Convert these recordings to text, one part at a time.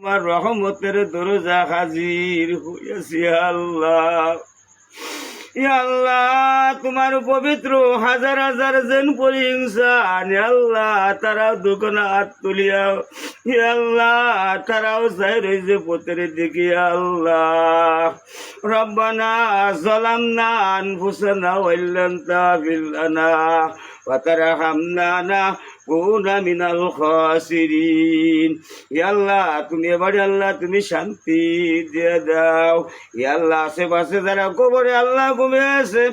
তোমার রহমতের দরজা হাজির হইয়াছি আল্লাহ। আল্লাহ, তোমার পবিত্র হাজার হাজার জন পরিংসান আল্লাহ, তারাও দোকানে হাত তুলিয়াও আল্লাহ, তারাও চাই রয়েছে পথের দিকে আল্লাহ। রব্বানা জলামনা আনফুসানা ওয়াইল্লান তাগফির লানা ওয়া তারহামনা কুনা মিনাল খাসিরিন। আল্লাহ, তুমি এবারে আল্লাহ তুমি শান্তি দিয়ে দাও। আল্লাহ, আশেপাশে যারা কবরে আল্লাহ ঘুমে আছে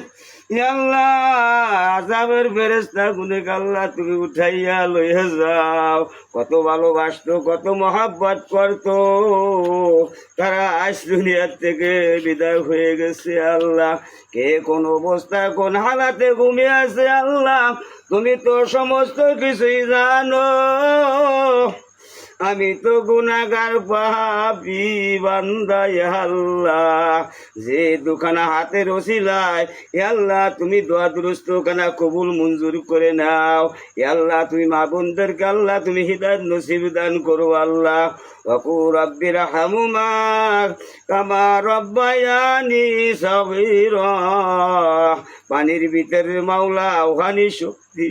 আল্লাহ আজাবের ফেরেস্তা গুনে আল্লাহ তুমি উঠাইয়া লইয়া যাও। কত ভালোবাসতো, কত মহাব্বত করতো। তারা আজ দুনিয়ার থেকে বিদায় হয়ে গেছে, আল্লাহ। কে কোন অবস্থায় কোন হালাতে ঘুমিয়ে আছে, আল্লাহ? তুমি তো সমস্ত কিছুই জানো। আমি তো গুণাগার পাপি, বান্দায় আল্লাহ। যে দুখানা হাতে রসিলায় আল্লাহ, তুমি দোয়া দুরুস্ত কানা কবুল মঞ্জুর করে নাও। আল্লাহ, তুমি মা বন্ধের আল্লাহ, তুমি হৃদায়ত নসিব দান করো আল্লাহ। অকু রব্বির হামুমা কামার রব্বায়ানি সবির পানির ভিতরে মাওলা ওখানে শক্তি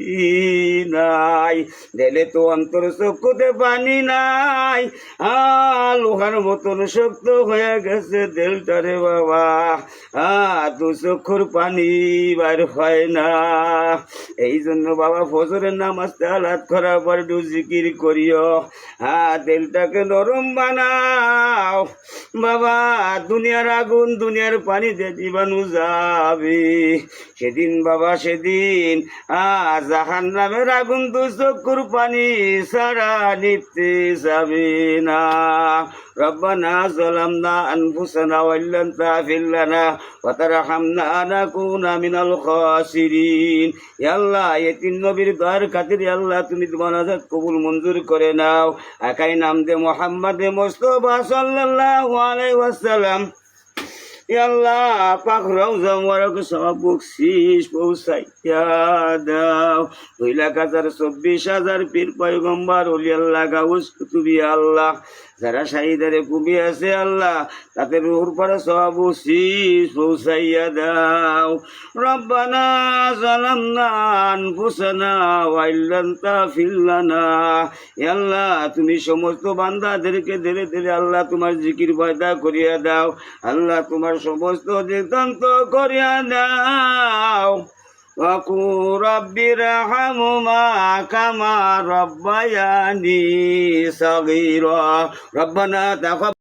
নাই। দেলে তো অন্তর চক্ষুতে পানি নাই। আ লোহার মতন শক্ত হয়ে গেছে দেলটা রে বাবা। আ, দু চক্ষুর পানি বার হয় না। এই জন্য বাবা ফজরের নামাজতে আলাদ করার পর একটু জিকির করিও। হ্যাঁ তেলটাকে নরম বানাও। বাবা, দুনিয়ার আগুন, দুনিয়ার পানিতে জীবাণু যাবে। সেদিন বাবা সেদিন আ জাহান নামের আগুন দু চক্ষুর পানি সারা নিতে যাবে না ربنا ظلمنا أنفسنا وإن لم تغفر لنا وترحمنا لنكون من الخاسرين يا الله يتيم নবীর দয়ার খাতির আল্লাহ তুমি মনাজাত কবুল মঞ্জুর করে নাও একাই নাম দে মোহাম্মদ মোস্তফা সাল্লাল্লাহু আলাইহি ওয়াসাল্লাম আল্লাহ পাক রওজা মোবারক সব বকশিস পৌঁছাইয়া দাও। দুই লাখ হাজার চব্বিশ হাজার পীর পয়গম্বর, ওলি আল্লাহ গাউস কুতুবি আল্লাহ। যারা শাহিদারে কুবি আছে আল্লাহ, তাদের রুহুর পরে সব বকশিস পৌঁছাইয়া দাও রব্বানা জালামনা আনফুসানা ওয়াইল্লান তাফিল্লানা আল্লাহ, তুমি সমস্ত বান্দাদেরকে ধীরে ধীরে আল্লাহ তোমার জিকির পয়দা করিয়া দাও। আল্লাহ তোমার সমস্ত দিতান্ত করিয়া দাও। وقل رب ارحمهما كما ربياني صغيرا ربنا تقبل